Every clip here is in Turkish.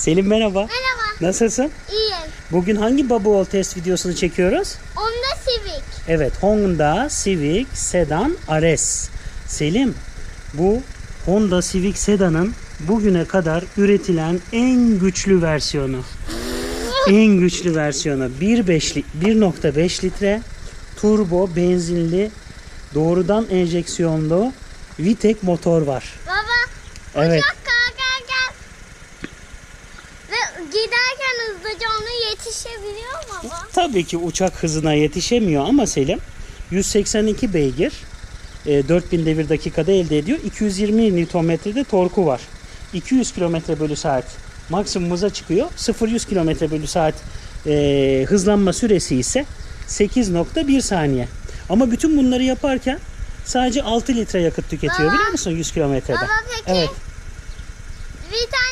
Selim merhaba. Merhaba. Nasılsın? İyiyim. Bugün hangi Bubble test videosunu çekiyoruz? Onda Civic. Evet Honda Civic Sedan RS. Selim bu Honda Civic Sedan'ın bugüne kadar üretilen en güçlü versiyonu. En güçlü versiyonu 1.5 li- 1.5 litre turbo benzinli doğrudan enjeksiyonlu VTEC motor var. Baba Evet. uçak kalkarken ve giderken hızlıca ona yetişebiliyor mu baba? Tabii ki uçak hızına yetişemiyor ama Selim 182 beygir e, 4000 devir dakikada elde ediyor. 220 Nm'de torku var. 200 km bölü saat maksimum hıza çıkıyor. 0-100 km bölü saat e, hızlanma süresi ise 8.1 saniye. Ama bütün bunları yaparken sadece 6 litre yakıt tüketiyor Baba. biliyor musun 100 kilometrede? Baba peki Evet. bir tane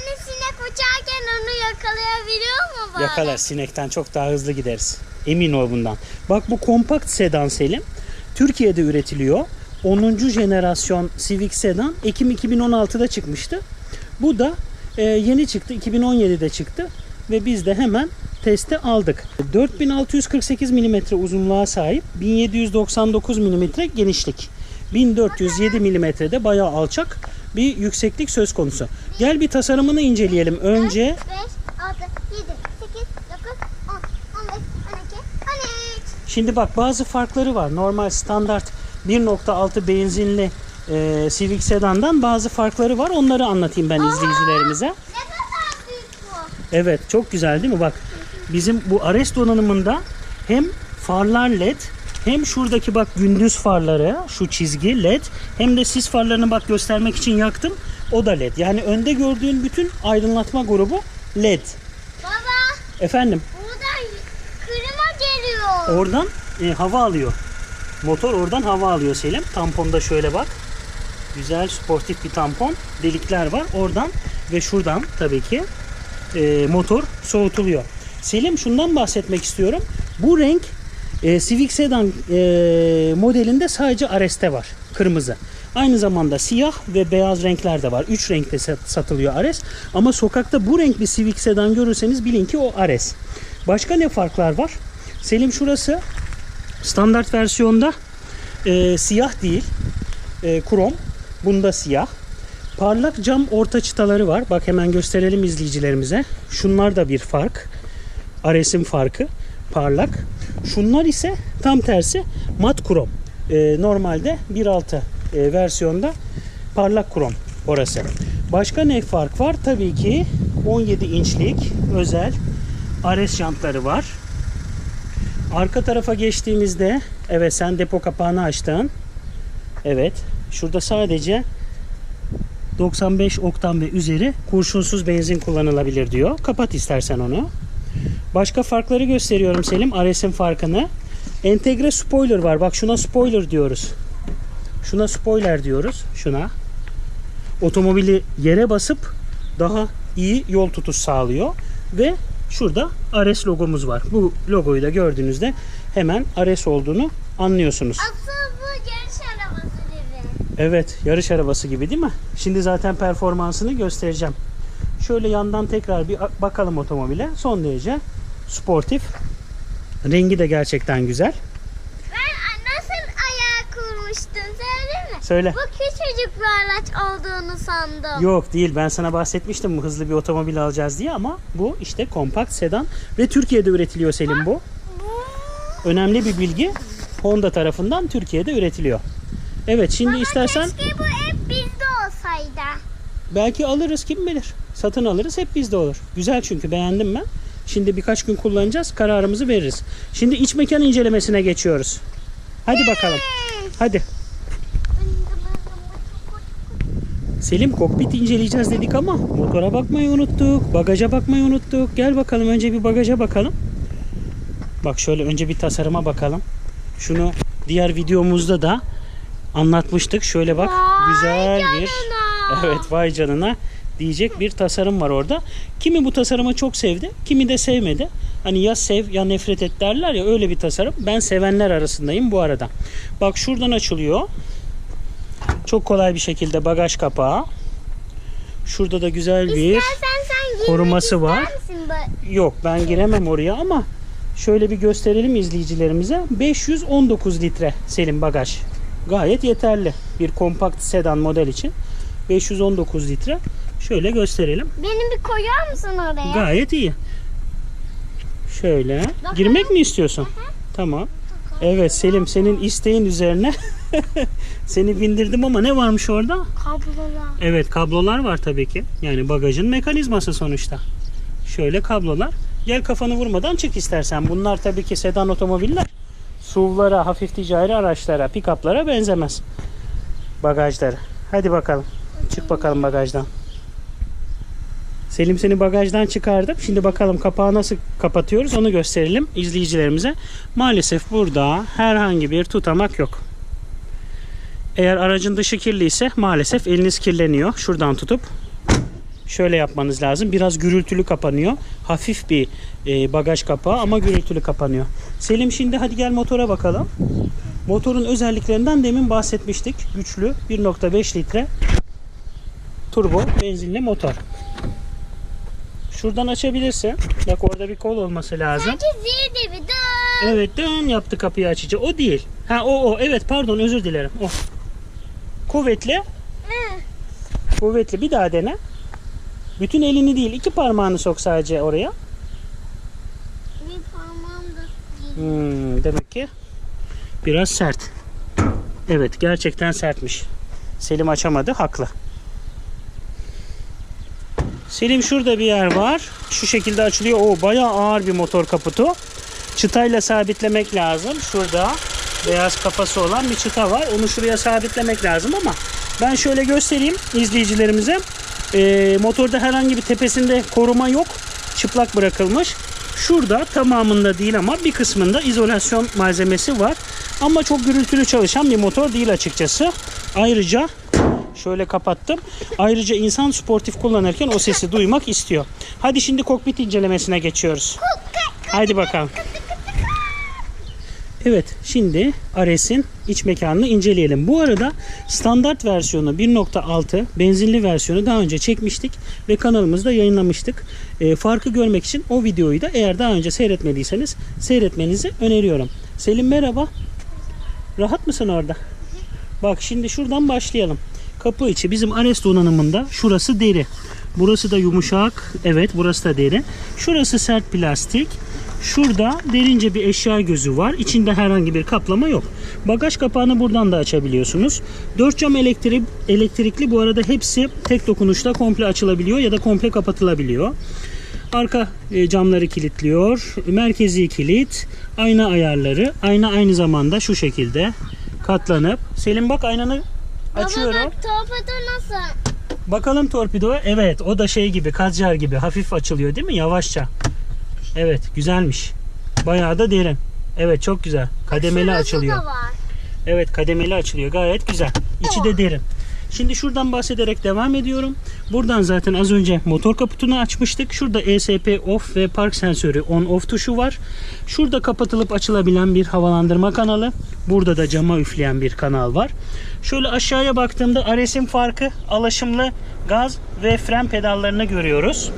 uçarken onu yakalayabiliyor mu baba? Yakalar sinekten çok daha hızlı gideriz. Emin ol bundan. Bak bu kompakt sedan Selim. Türkiye'de üretiliyor. 10. jenerasyon Civic sedan Ekim 2016'da çıkmıştı. Bu da e, yeni çıktı. 2017'de çıktı ve biz de hemen teste aldık. 4648 mm uzunluğa sahip, 1799 mm genişlik. 1407 mm de bayağı alçak bir yükseklik söz konusu. Gel bir tasarımını inceleyelim. Önce 5, 6, 7, 8, 9, 10, 15, 12, 13. Şimdi bak bazı farkları var. Normal standart 1.6 benzinli e, Civic Sedan'dan bazı farkları var. Onları anlatayım ben izleyicilerimize. Ne kadar büyük bu? Evet çok güzel değil mi? Bak bizim bu Ares donanımında hem farlar led hem şuradaki bak gündüz farları şu çizgi led hem de sis farlarını bak göstermek için yaktım. O da led. Yani önde gördüğün bütün aydınlatma grubu led. Baba Efendim buradan klima geliyor. Oradan e, hava alıyor. Motor oradan hava alıyor Selim. Tamponda şöyle bak. Güzel sportif bir tampon. Delikler var. Oradan ve şuradan tabii ki e, motor soğutuluyor. Selim şundan bahsetmek istiyorum. Bu renk e, Civic Sedan e, modelinde sadece Ares'te var. Kırmızı. Aynı zamanda siyah ve beyaz renkler de var. Üç renkte sat- satılıyor Ares. Ama sokakta bu renk bir Civic Sedan görürseniz bilin ki o Ares. Başka ne farklar var? Selim şurası standart versiyonda e, siyah değil. E, krom. Bunda siyah. Parlak cam orta çıtaları var. Bak hemen gösterelim izleyicilerimize. Şunlar da bir fark. Ares'in farkı. Parlak. Şunlar ise tam tersi mat krom. E, normalde 1.6 e, versiyonda parlak krom orası. Başka ne fark var? Tabii ki 17 inçlik özel Ares jantları var. Arka tarafa geçtiğimizde evet sen depo kapağını açtın. Evet. Şurada sadece 95 oktan ve üzeri kurşunsuz benzin kullanılabilir diyor. Kapat istersen onu. Başka farkları gösteriyorum Selim. Ares'in farkını. Entegre spoiler var. Bak şuna spoiler diyoruz. Şuna spoiler diyoruz. Şuna. Otomobili yere basıp daha iyi yol tutuş sağlıyor. Ve şurada Ares logomuz var. Bu logoyu da gördüğünüzde hemen Ares olduğunu anlıyorsunuz. Asıl bu yarış arabası gibi. Evet, yarış arabası gibi değil mi? Şimdi zaten performansını göstereceğim. Şöyle yandan tekrar bir bakalım otomobile. Son derece sportif. Rengi de gerçekten güzel. Ben nasıl ayağı kurmuştun söyleyeyim mi? Söyle. Bu küçücük bir araç olduğunu sandım. Yok değil. Ben sana bahsetmiştim bu hızlı bir otomobil alacağız diye ama bu işte kompakt sedan ve Türkiye'de üretiliyor Selim bu. Bu... Önemli bir bilgi. Honda tarafından Türkiye'de üretiliyor. Evet şimdi Baba istersen keşke bu hep bizde olsaydı. belki alırız kim bilir. Satın alırız hep bizde olur. Güzel çünkü beğendim ben. Şimdi birkaç gün kullanacağız. Kararımızı veririz. Şimdi iç mekan incelemesine geçiyoruz. Hadi bakalım. Hadi. Selim kokpit inceleyeceğiz dedik ama motora bakmayı unuttuk. Bagaja bakmayı unuttuk. Gel bakalım önce bir bagaja bakalım. Bak şöyle önce bir tasarıma bakalım. Şunu diğer videomuzda da anlatmıştık. Şöyle bak Vay güzel bir canına. Evet vay canına diyecek bir tasarım var orada. Kimi bu tasarımı çok sevdi, kimi de sevmedi. Hani ya sev ya nefret et derler ya öyle bir tasarım. Ben sevenler arasındayım bu arada. Bak şuradan açılıyor. Çok kolay bir şekilde bagaj kapağı. Şurada da güzel bir İstersen sen Koruması var. Misin Yok ben giremem oraya ama şöyle bir gösterelim izleyicilerimize. 519 litre Selim bagaj. Gayet yeterli bir kompakt sedan model için. 519 litre. Şöyle gösterelim. Beni bir koyar mısın oraya? Gayet iyi. Şöyle. Girmek mi istiyorsun? Tamam. Evet Selim senin isteğin üzerine seni bindirdim ama ne varmış orada? Kablolar. Evet kablolar var tabii ki. Yani bagajın mekanizması sonuçta. Şöyle kablolar. Gel kafanı vurmadan çık istersen. Bunlar tabii ki sedan otomobiller. SUV'lara, hafif ticari araçlara, pick-up'lara benzemez. Bagajları. Hadi bakalım. Çık bakalım bagajdan. Selim seni bagajdan çıkardım. Şimdi bakalım kapağı nasıl kapatıyoruz onu gösterelim izleyicilerimize. Maalesef burada herhangi bir tutamak yok. Eğer aracın dışı kirliyse maalesef eliniz kirleniyor. Şuradan tutup şöyle yapmanız lazım. Biraz gürültülü kapanıyor. Hafif bir e, bagaj kapağı ama gürültülü kapanıyor. Selim şimdi hadi gel motora bakalım. Motorun özelliklerinden demin bahsetmiştik. Güçlü 1.5 litre turbo benzinli motor. Şuradan açabilirsin. Bak orada bir kol olması lazım. Sanki zil gibi. Dı. Evet dön yaptı kapıyı açıcı. O değil. Ha o o. Evet pardon özür dilerim. O. Kuvvetli. Kuvvetli. Bir daha dene. Bütün elini değil iki parmağını sok sadece oraya. Bir parmağım da. Hmm, demek ki biraz sert. Evet gerçekten sertmiş. Selim açamadı haklı. Selim şurada bir yer var. Şu şekilde açılıyor. O bayağı ağır bir motor kaputu. Çıtayla sabitlemek lazım. Şurada beyaz kafası olan bir çıta var. Onu şuraya sabitlemek lazım ama ben şöyle göstereyim izleyicilerimize. Ee, motorda herhangi bir tepesinde koruma yok. Çıplak bırakılmış. Şurada tamamında değil ama bir kısmında izolasyon malzemesi var. Ama çok gürültülü çalışan bir motor değil açıkçası. Ayrıca şöyle kapattım. Ayrıca insan sportif kullanırken o sesi duymak istiyor. Hadi şimdi kokpit incelemesine geçiyoruz. Haydi bakalım. Evet şimdi Ares'in iç mekanını inceleyelim. Bu arada standart versiyonu 1.6 benzinli versiyonu daha önce çekmiştik ve kanalımızda yayınlamıştık. Ee, farkı görmek için o videoyu da eğer daha önce seyretmediyseniz seyretmenizi öneriyorum. Selim merhaba. Rahat mısın orada? Bak şimdi şuradan başlayalım. Kapı içi bizim Ares donanımında şurası deri. Burası da yumuşak. Evet burası da deri. Şurası sert plastik. Şurada derince bir eşya gözü var. İçinde herhangi bir kaplama yok. Bagaj kapağını buradan da açabiliyorsunuz. 4 cam elektrik, elektrikli bu arada hepsi tek dokunuşla komple açılabiliyor ya da komple kapatılabiliyor. Arka e, camları kilitliyor. Merkezi kilit, ayna ayarları. Ayna aynı zamanda şu şekilde katlanıp. Selim bak aynanı açıyorum. Baba bak torpido nasıl? Bakalım torpido. Evet o da şey gibi kazcar gibi hafif açılıyor değil mi? Yavaşça. Evet güzelmiş. Bayağı da derin. Evet çok güzel. Kademeli Şurası açılıyor. da var. Evet kademeli açılıyor. Gayet güzel. İçi de derin. Şimdi şuradan bahsederek devam ediyorum. Buradan zaten az önce motor kaputunu açmıştık. Şurada ESP off ve park sensörü on off tuşu var. Şurada kapatılıp açılabilen bir havalandırma kanalı. Burada da cama üfleyen bir kanal var. Şöyle aşağıya baktığımda Ares'in farkı alaşımlı gaz ve fren pedallarını görüyoruz.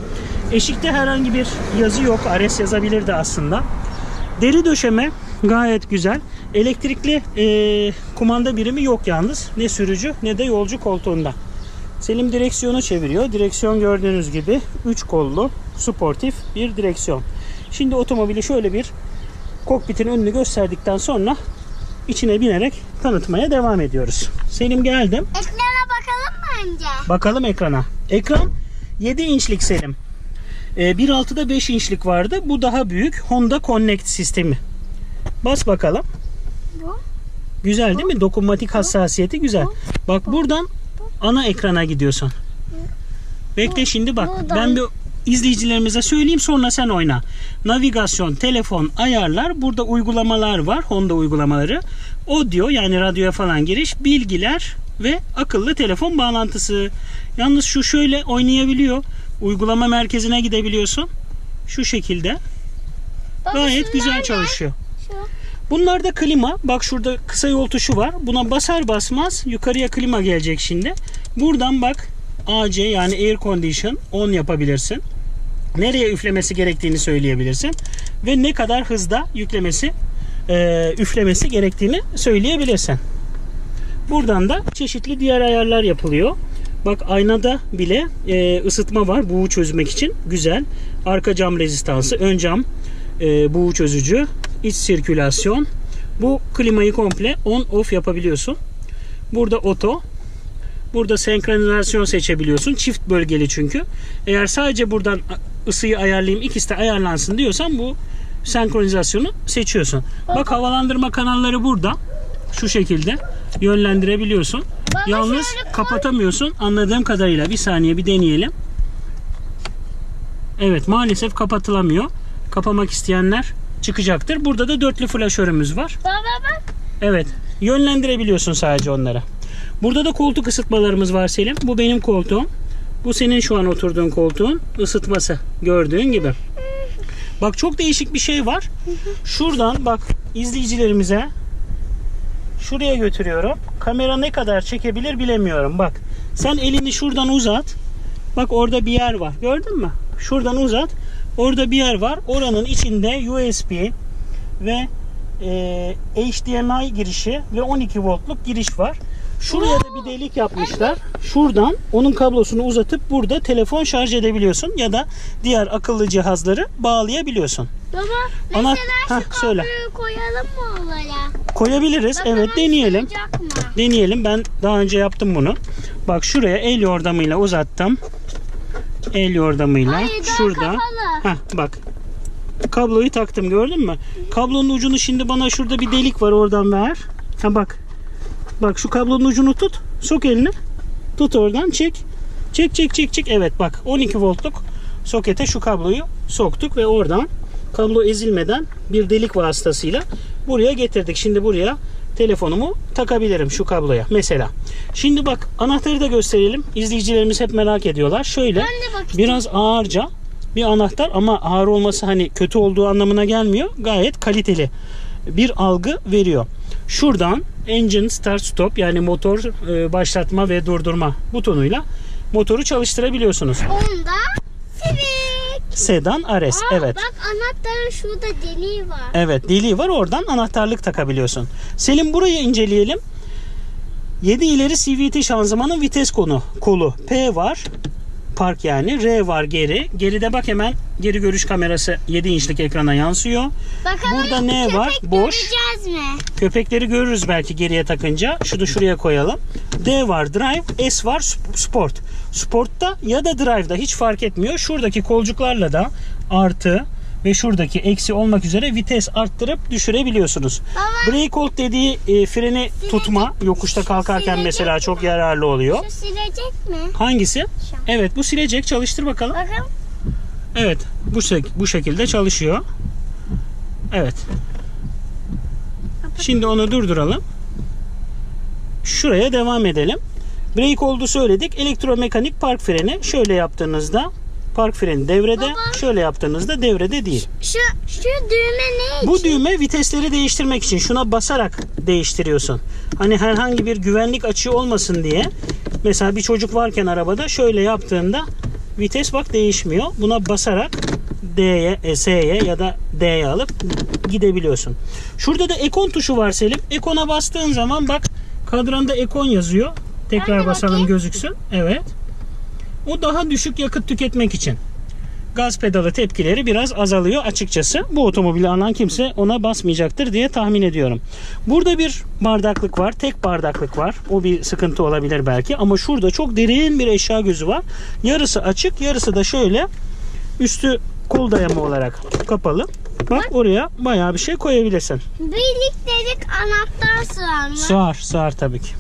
Eşikte herhangi bir yazı yok. Ares yazabilirdi aslında. Deri döşeme gayet güzel. Elektrikli e, kumanda birimi yok yalnız. Ne sürücü ne de yolcu koltuğunda. Selim direksiyonu çeviriyor. Direksiyon gördüğünüz gibi 3 kollu sportif bir direksiyon. Şimdi otomobili şöyle bir kokpitin önünü gösterdikten sonra içine binerek tanıtmaya devam ediyoruz. Selim geldim. Ekrana bakalım mı önce? Bakalım ekrana. Ekran 7 inçlik Selim. Ee, 1.6'da 5 inçlik vardı. Bu daha büyük. Honda Connect sistemi. Bas bakalım. Bu? Güzel değil mi? Dokunmatik hassasiyeti güzel. Bak buradan ana ekrana gidiyorsun. Bekle şimdi bak. Ben bir izleyicilerimize söyleyeyim sonra sen oyna. Navigasyon, telefon, ayarlar. Burada uygulamalar var. Honda uygulamaları. Audio yani radyoya falan giriş, bilgiler ve akıllı telefon bağlantısı. Yalnız şu şöyle oynayabiliyor. Uygulama merkezine gidebiliyorsun. Şu şekilde. Baba, Gayet güzel ne? çalışıyor. Şu. Bunlar da klima. Bak şurada kısa yol tuşu var. Buna basar basmaz yukarıya klima gelecek şimdi. Buradan bak AC yani air condition on yapabilirsin. nereye üflemesi gerektiğini söyleyebilirsin ve ne kadar hızda yüklemesi e, üflemesi gerektiğini söyleyebilirsin. Buradan da çeşitli diğer ayarlar yapılıyor. Bak aynada bile e, ısıtma var buğu çözmek için. Güzel. Arka cam rezistansı, ön cam e, buğu çözücü, iç sirkülasyon. Bu klimayı komple on off yapabiliyorsun. Burada oto. Burada senkronizasyon seçebiliyorsun. Çift bölgeli çünkü. Eğer sadece buradan ısıyı ayarlayayım ikisi de ayarlansın diyorsan bu senkronizasyonu seçiyorsun. Bak havalandırma kanalları burada. Şu şekilde yönlendirebiliyorsun. Baba Yalnız kapatamıyorsun. Anladığım kadarıyla bir saniye bir deneyelim. Evet maalesef kapatılamıyor. Kapamak isteyenler çıkacaktır. Burada da dörtlü flaşörümüz var. Baba bak. Evet. Yönlendirebiliyorsun sadece onlara. Burada da koltuk ısıtmalarımız var Selim. Bu benim koltuğum. Bu senin şu an oturduğun koltuğun ısıtması. Gördüğün gibi. Bak çok değişik bir şey var. Şuradan bak izleyicilerimize şuraya götürüyorum. Kamera ne kadar çekebilir bilemiyorum. Bak sen elini şuradan uzat. Bak orada bir yer var. Gördün mü? Şuradan uzat. Orada bir yer var. Oranın içinde USB ve e, HDMI girişi ve 12 voltluk giriş var. Şuraya da bir delik yapmışlar. Şuradan onun kablosunu uzatıp burada telefon şarj edebiliyorsun ya da diğer akıllı cihazları bağlayabiliyorsun. Baba Ana- mesela şu söyle. kabloyu koyalım mı oraya? Koyabiliriz. Bakalım Evet deneyelim. mı? Deneyelim. Ben daha önce yaptım bunu. Bak şuraya el yordamıyla uzattım. El yordamıyla Hayır, daha şurada. kapalı. Heh, bak. Kabloyu taktım gördün mü? Kablonun ucunu şimdi bana şurada bir delik var oradan ver. Ha bak. Bak şu kablonun ucunu tut. Sok elini. Tut oradan çek. Çek çek çek çek. Evet bak 12 voltluk sokete şu kabloyu soktuk ve oradan kablo ezilmeden bir delik vasıtasıyla buraya getirdik. Şimdi buraya telefonumu takabilirim şu kabloya mesela. Şimdi bak anahtarı da gösterelim. İzleyicilerimiz hep merak ediyorlar. Şöyle biraz ağırca bir anahtar ama ağır olması hani kötü olduğu anlamına gelmiyor. Gayet kaliteli bir algı veriyor. Şuradan engine start stop yani motor e, başlatma ve durdurma butonuyla motoru çalıştırabiliyorsunuz. Onda. Sedan Ares Aa, evet. Bak anahtarın şurada deliği var. Evet deliği var oradan anahtarlık takabiliyorsun. Selim burayı inceleyelim. 7 ileri CVT şanzımanın vites konu kolu. P var. Park yani. R var geri. Geride bak hemen geri görüş kamerası 7 inçlik ekrana yansıyor. Bakalım Burada ne var? Boş. mi? Köpekleri görürüz belki geriye takınca. Şunu şuraya koyalım. D var drive, S var sp- sport. Sportta ya da drive'da hiç fark etmiyor. Şuradaki kolcuklarla da artı ve şuradaki eksi olmak üzere vites arttırıp düşürebiliyorsunuz. Baba Brake hold dediği e, freni tutma yokuşta kalkarken Silecek mesela çok yararlı oluyor. şu silecek mi? Hangisi? Şu. Evet bu silecek çalıştır bakalım. Bakın. Evet bu bu şekilde çalışıyor. Evet. Şimdi onu durduralım. Şuraya devam edelim. Brake oldu söyledik. Elektromekanik park freni şöyle yaptığınızda park freni devrede, Baba. şöyle yaptığınızda devrede değil. Şu, şu düğme ne Bu için? düğme vitesleri değiştirmek için şuna basarak değiştiriyorsun. Hani herhangi bir güvenlik açığı olmasın diye. Mesela bir çocuk varken arabada şöyle yaptığında vites bak değişmiyor. Buna basarak D'ye, e, S'ye ya da D'ye alıp gidebiliyorsun. Şurada da ekon tuşu var Selim. Ekona bastığın zaman bak kadranda ekon yazıyor. Tekrar basalım bakayım. gözüksün. Evet. O daha düşük yakıt tüketmek için gaz pedalı tepkileri biraz azalıyor açıkçası. Bu otomobili alan kimse ona basmayacaktır diye tahmin ediyorum. Burada bir bardaklık var. Tek bardaklık var. O bir sıkıntı olabilir belki. Ama şurada çok derin bir eşya gözü var. Yarısı açık, yarısı da şöyle üstü kol dayama olarak kapalı. Bak oraya bayağı bir şey koyabilirsin. Birliktelik anahtar sığar mı? Sığar, sığar tabii ki.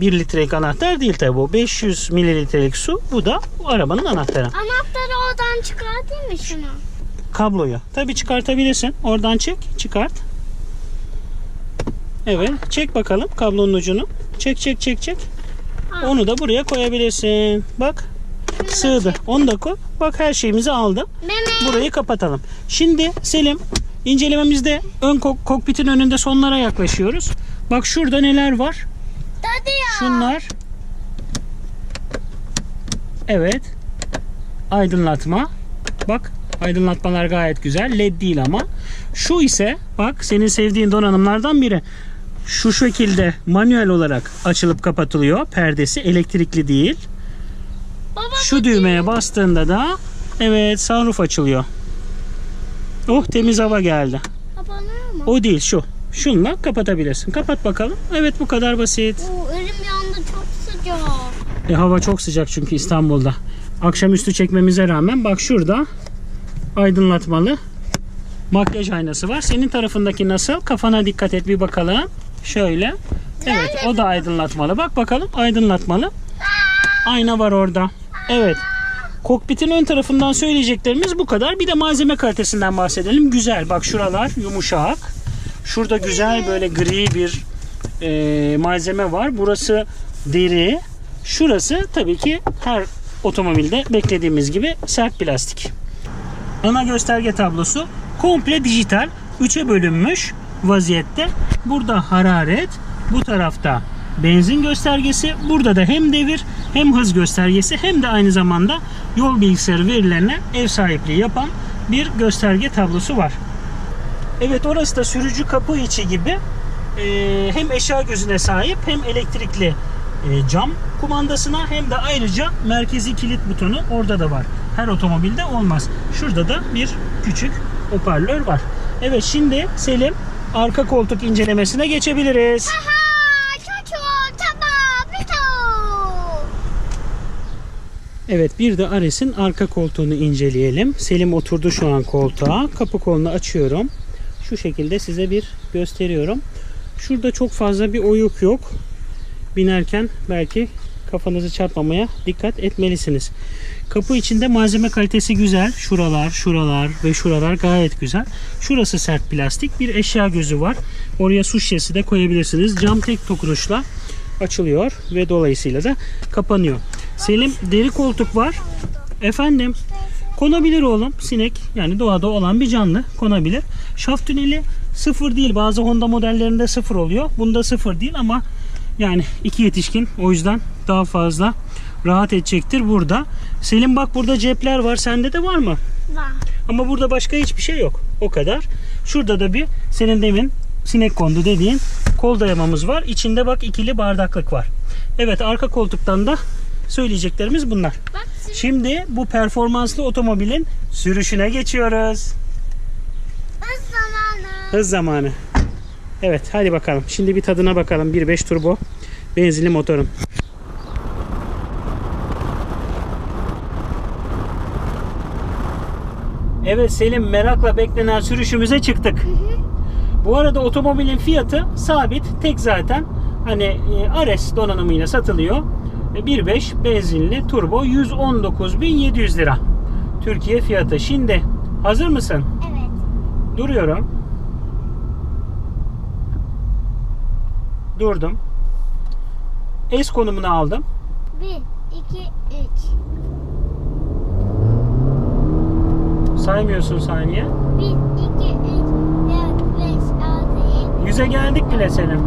1 litrelik anahtar değil tabii bu. 500 mililitrelik su. Bu da bu arabanın anahtarı. Anahtarı oradan çıkartayım mı şunu? kabloyu. Tabi çıkartabilirsin. Oradan çek, çıkart. Evet, çek bakalım kablonun ucunu. Çek, çek, çek, çek. Ha. Onu da buraya koyabilirsin. Bak, sığdı. Onu da koy. Bak her şeyimizi aldı. Meme. Burayı kapatalım. Şimdi Selim, incelememizde ön kok- kokpitin önünde sonlara yaklaşıyoruz. Bak şurada neler var? Dadı ya. Şunlar. Evet. aydınlatma. Bak aydınlatmalar gayet güzel. LED değil ama. Şu ise bak senin sevdiğin donanımlardan biri. Şu şekilde manuel olarak açılıp kapatılıyor. Perdesi elektrikli değil. Baba Şu düğmeye bastığında da evet sunroof açılıyor. Oh temiz hava geldi. O değil şu. Şunla kapatabilirsin. Kapat bakalım. Evet bu kadar basit. Oo, elim yandı çok sıcak. E, hava çok sıcak çünkü İstanbul'da. Akşamüstü çekmemize rağmen bak şurada aydınlatmalı makyaj aynası var. Senin tarafındaki nasıl? Kafana dikkat et bir bakalım. Şöyle. Evet o da aydınlatmalı. Bak bakalım aydınlatmalı. Ayna var orada. Evet. Kokpitin ön tarafından söyleyeceklerimiz bu kadar. Bir de malzeme kalitesinden bahsedelim. Güzel. Bak şuralar yumuşak. Şurada güzel böyle gri bir e, malzeme var. Burası deri. Şurası tabii ki her otomobilde beklediğimiz gibi sert plastik. Ana gösterge tablosu komple dijital. 3'e bölünmüş vaziyette. Burada hararet, bu tarafta benzin göstergesi. Burada da hem devir hem hız göstergesi hem de aynı zamanda yol bilgisayarı verilerine ev sahipliği yapan bir gösterge tablosu var. Evet orası da sürücü kapı içi gibi e, hem eşya gözüne sahip hem elektrikli e, cam kumandasına hem de ayrıca merkezi kilit butonu orada da var. Her otomobilde olmaz. Şurada da bir küçük hoparlör var. Evet şimdi Selim arka koltuk incelemesine geçebiliriz. Aha. Evet bir de Ares'in arka koltuğunu inceleyelim. Selim oturdu şu an koltuğa. Kapı kolunu açıyorum. Şu şekilde size bir gösteriyorum. Şurada çok fazla bir oyuk yok. Binerken belki kafanızı çarpmamaya dikkat etmelisiniz. Kapı içinde malzeme kalitesi güzel. Şuralar, şuralar ve şuralar gayet güzel. Şurası sert plastik. Bir eşya gözü var. Oraya su şişesi de koyabilirsiniz. Cam tek dokunuşla açılıyor ve dolayısıyla da kapanıyor. Selim deri koltuk var. Efendim konabilir oğlum. Sinek yani doğada olan bir canlı konabilir. Şaft tüneli sıfır değil. Bazı Honda modellerinde sıfır oluyor. Bunda sıfır değil ama yani iki yetişkin o yüzden daha fazla rahat edecektir burada. Selim bak burada cepler var. Sende de var mı? Var. Ama burada başka hiçbir şey yok. O kadar. Şurada da bir senin demin sinek kondu dediğin kol dayamamız var. İçinde bak ikili bardaklık var. Evet arka koltuktan da söyleyeceklerimiz bunlar. Bak şimdi bu performanslı otomobilin sürüşüne geçiyoruz. hız zamanı. Hız zamanı. Evet hadi bakalım. Şimdi bir tadına bakalım. 1.5 turbo benzinli motorun. Evet Selim merakla beklenen sürüşümüze çıktık. Bu arada otomobilin fiyatı sabit. Tek zaten hani e, Ares donanımıyla satılıyor. E, 1.5 benzinli turbo 119.700 lira. Türkiye fiyatı. Şimdi hazır mısın? Evet. Duruyorum. Durdum. S konumunu aldım. 1, 2, 3. Saymıyorsun saniye. 1, 2, 3, 4, 5, 6, 7, Yüze geldik bile senin. 10, 11,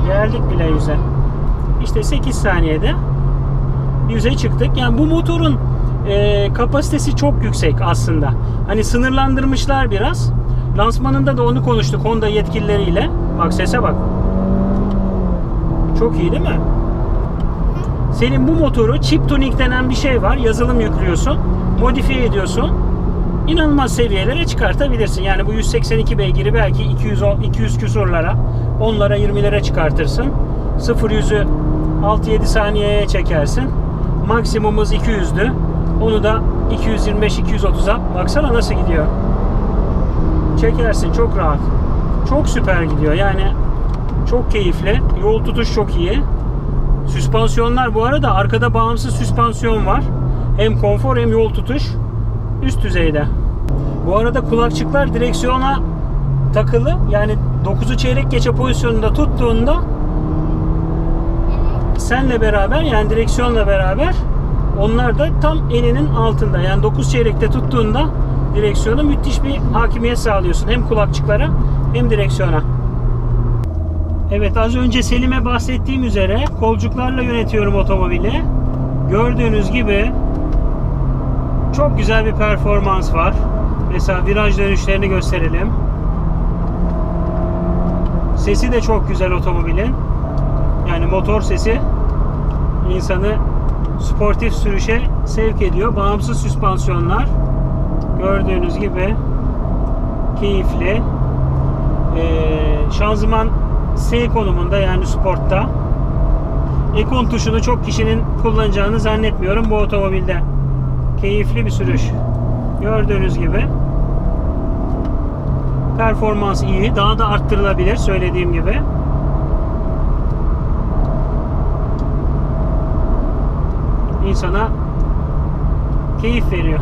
12, Geldik bile yüze. İşte 8 saniyede yüze çıktık. Yani bu motorun e, kapasitesi çok yüksek aslında. Hani sınırlandırmışlar biraz. Lansmanında da onu konuştuk Honda yetkilileriyle. Bak sese bak. Çok iyi değil mi? Senin bu motoru chip tuning denen bir şey var. Yazılım yüklüyorsun. Modifiye ediyorsun. İnanılmaz seviyelere çıkartabilirsin. Yani bu 182 beygiri belki 200 o- 200 küsurlara, 10'lara 20'lere çıkartırsın. 0 yüzü 6-7 saniyeye çekersin. Maksimumumuz 200'dü. Onu da 225-230'a. Baksana nasıl gidiyor. Çekersin çok rahat. Çok süper gidiyor. Yani çok keyifli. Yol tutuş çok iyi. Süspansiyonlar bu arada arkada bağımsız süspansiyon var. Hem konfor hem yol tutuş üst düzeyde. Bu arada kulakçıklar direksiyona takılı. Yani 9'u çeyrek geçe pozisyonunda tuttuğunda Evet. senle beraber yani direksiyonla beraber onlar da tam eninin altında. Yani 9 çeyrekte tuttuğunda direksiyona müthiş bir hakimiyet sağlıyorsun. Hem kulakçıklara hem direksiyona. Evet az önce Selim'e bahsettiğim üzere kolcuklarla yönetiyorum otomobili. Gördüğünüz gibi Çok güzel bir performans var. Mesela viraj dönüşlerini gösterelim. Sesi de çok güzel otomobilin. Yani motor sesi insanı sportif sürüşe sevk ediyor. Bağımsız süspansiyonlar gördüğünüz gibi keyifli. Ee, şanzıman S konumunda yani sportta. Ekon tuşunu çok kişinin kullanacağını zannetmiyorum bu otomobilde. Keyifli bir sürüş. Gördüğünüz gibi. Performans iyi. Daha da arttırılabilir söylediğim gibi. İnsana keyif veriyor.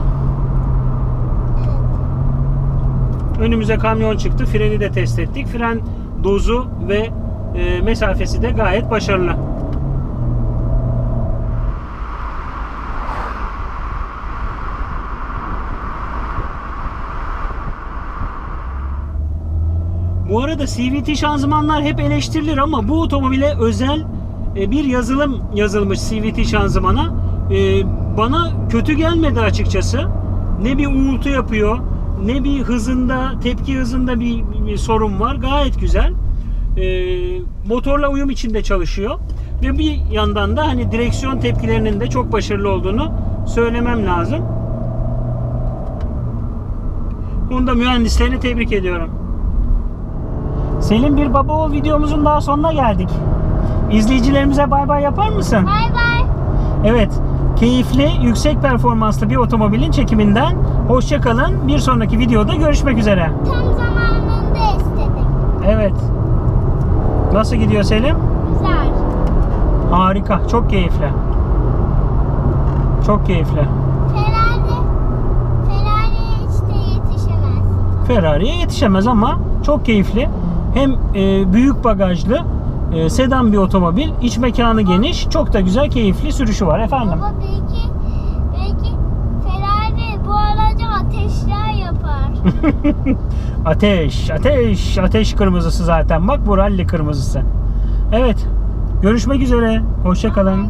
Önümüze kamyon çıktı. Freni de test ettik. Fren dozu ve e, mesafesi de gayet başarılı. Bu arada CVT şanzımanlar hep eleştirilir ama bu otomobile özel e, bir yazılım yazılmış CVT şanzımana. E, Bana kötü gelmedi açıkçası. Ne bir uğultu yapıyor, ne bir hızında, tepki hızında bir, bir sorun var. Gayet güzel. E, Motorla uyum içinde çalışıyor. Ve bir yandan da hani direksiyon tepkilerinin de çok başarılı olduğunu söylemem lazım. Honda mühendislerini tebrik ediyorum. Selim bir baba oğul videomuzun daha sonuna geldik. İzleyicilerimize bay bay yapar mısın? Bay bay. Evet. Keyifli, yüksek performanslı bir otomobilin çekiminden hoşça kalın. Bir sonraki videoda görüşmek üzere. Tam zamanında istedim. Evet. Nasıl gidiyor Selim? Güzel. Harika. Çok keyifli. Çok keyifli. Ferrari, Ferrari'ye hiç de yetişemez. Ferrari'ye yetişemez ama çok keyifli. Hem e, büyük bagajlı, e, sedan bir otomobil. iç mekanı geniş. Çok da güzel, keyifli sürüşü var efendim. Baba belki, belki Ferrari bu araca ateşler yapar. Ateş, ateş, ateş kırmızısı zaten. Bak bu ralli kırmızısı. Evet. Görüşmek üzere. Hoşça kalın.